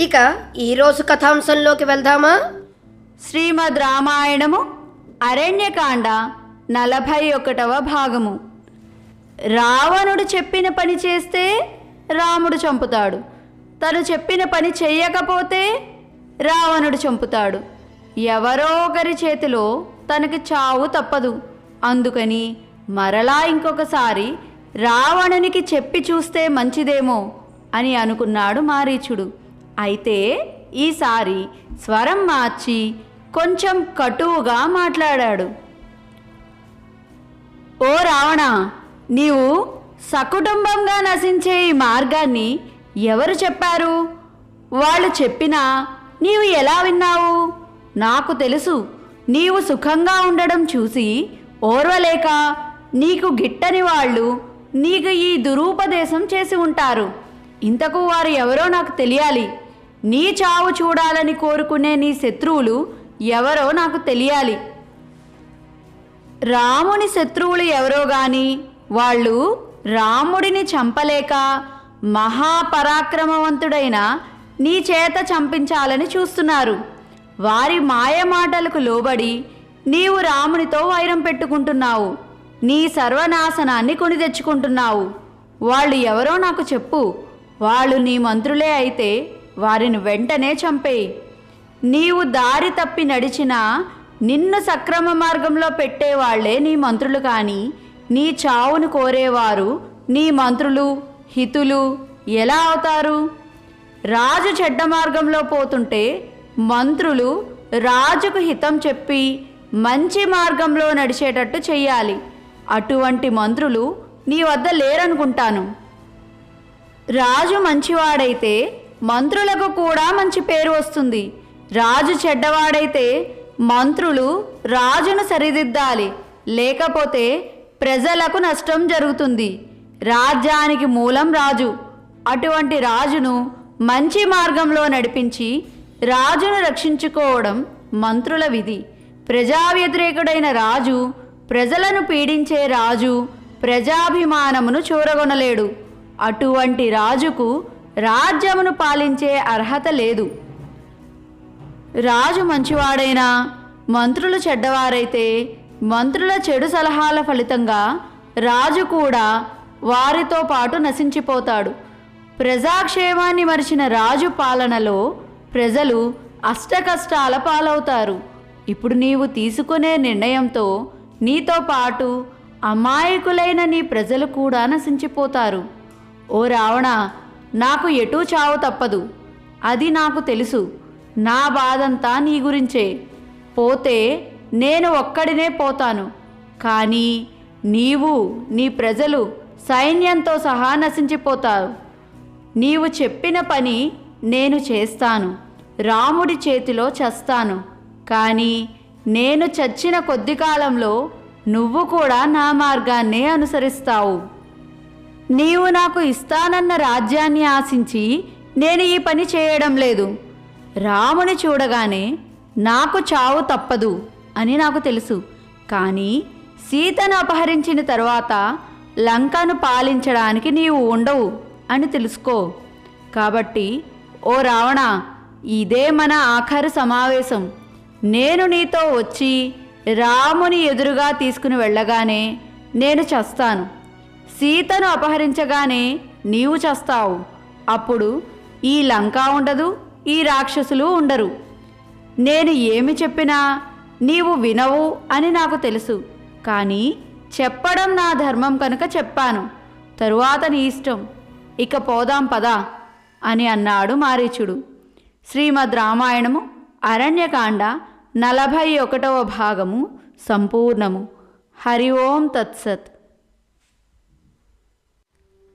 ఇక ఈరోజు కథాంశంలోకి వెళ్దామా? శ్రీమద్ రామాయణము అరణ్యకాండ నలభై ఒకటవ భాగము. రావణుడు చెప్పిన పని చేస్తే రాముడు చంపుతాడు. తను చెప్పిన పని చెయ్యకపోతే రావణుడు చంపుతాడు. ఎవరో ఒకరి చేతిలో తనకి చావు తప్పదు. అందుకని మరలా ఇంకొకసారి రావణునికి చెప్పి చూస్తే మంచిదేమో అని అనుకున్నాడు మారీచుడు. అయితే ఈసారి స్వరం మార్చి కొంచెం కటువుగా మాట్లాడాడు. ఓ రావణ నీవు సకుటుంబంగా నశించే ఈ మార్గాన్ని ఎవరు చెప్పారు? వాళ్ళు చెప్పినా నీవు ఎలా విన్నావు? నాకు తెలుసు నీవు సుఖంగా ఉండడం చూసి ఓర్వలేక నీకు గిట్టని వాళ్ళు నీకు ఈ దురూపదేశం చేసి ఉంటారు. ఇంతకు వారు ఎవరో నాకు తెలియాలి. నీ చావు చూడాలని కోరుకునే నీ శత్రువులు ఎవరో నాకు తెలియాలి. రాముని శత్రువులు ఎవరో గాని వాళ్ళు రాముడిని చంపలేక మహాపరాక్రమవంతుడైన నీ చేత చంపించాలని చూస్తున్నారు. వారి మాయమాటలకు లోబడి నీవు రామునితో వైరం పెట్టుకుంటున్నావు. నీ సర్వనాశనాన్ని కొని తెచ్చుకుంటున్నావు. వాళ్ళు ఎవరో నాకు చెప్పు. వాళ్ళు నీ మంత్రులే అయితే వారిని వెంటనే చంపేయి. నీవు దారి తప్పి నడిచినా నిన్ను సక్రమ మార్గంలో పెట్టేవాళ్ళే నీ మంత్రులు కానీ నీ చావును కోరేవారు నీ మంత్రులు హితులు ఎలా అవుతారు? రాజు చెడ్డ మార్గంలో పోతుంటే మంత్రులు రాజుకు హితం చెప్పి మంచి మార్గంలో నడిచేటట్టు చెయ్యాలి. అటువంటి మంత్రులు నీ వద్ద లేరనుకుంటాను. రాజు మంచివాడైతే మంత్రులకు కూడా మంచి పేరు వస్తుంది. రాజు చెడ్డవాడైతే మంత్రులు రాజును సరిదిద్దాలి. లేకపోతే ప్రజలకు నష్టం జరుగుతుంది. రాజ్యానికి మూలం రాజు. అటువంటి రాజును మంచి మార్గంలో నడిపించి రాజును రక్షించుకోవడం మంత్రుల విధి. ప్రజా వ్యతిరేకుడైన రాజు ప్రజలను పీడించే రాజు ప్రజాభిమానమును చూరగొనలేడు. అటువంటి రాజుకు రాజ్యమును పాలించే అర్హత లేదు. రాజు మంచివాడైనా మంత్రులు చెడ్డవారైతే మంత్రుల చెడు సలహాల ఫలితంగా రాజు కూడా వారితో పాటు నశించిపోతాడు. ప్రజాక్షేమాన్ని మరిచిన రాజు పాలనలో ప్రజలు అష్టకష్టాల పాలవుతారు. ఇప్పుడు నీవు తీసుకునే నిర్ణయంతో నీతో పాటు అమాయకులైన నీ ప్రజలు కూడా నశించిపోతారు. ఓ రావణ నాకు ఎటూ చావు తప్పదు. అది నాకు తెలుసు. నా బాధంతా నీ గురించే. పోతే నేను ఒక్కడినే పోతాను. కానీ నీవు నీ ప్రజలు సైన్యంతో సహా నశించిపోతారు. నీవు చెప్పిన పని నేను చేస్తాను. రాముడి చేతిలో చస్తాను. కానీ నేను చచ్చిన కొద్ది కాలంలో నువ్వు కూడా నా మార్గాన్నే అనుసరిస్తావు. నీవు నాకు ఇస్తానన్న రాజ్యాన్ని ఆశించి నేను ఈ పని చేయడం లేదు. రాముని చూడగానే నాకు చావు తప్పదు అని నాకు తెలుసు. కానీ సీతను అపహరించిన తర్వాత లంకను పాలించడానికి నీవు ఉండవు అని తెలుసుకో. కాబట్టి ఓ రావణ ఇదే మన ఆఖరు సమావేశం. నేను నీతో వచ్చి రాముని ఎదురుగా తీసుకుని వెళ్ళగానే నేను చస్తాను. సీతను అపహరించగానే నీవు చస్తావు. అప్పుడు ఈ లంక ఉండదు ఈ రాక్షసులు ఉండరు. నేను ఏమి చెప్పినా నీవు వినవు అని నాకు తెలుసు. కానీ చెప్పడం నా ధర్మం కనుక చెప్పాను. తరువాత నీ ఇష్టం. ఇక పోదాం పదా అని అన్నాడు మారీచుడు. శ్రీమద్ రామాయణము అరణ్యకాండ నలభై ఒకటవ భాగము సంపూర్ణము. హరి ఓం తత్సత్.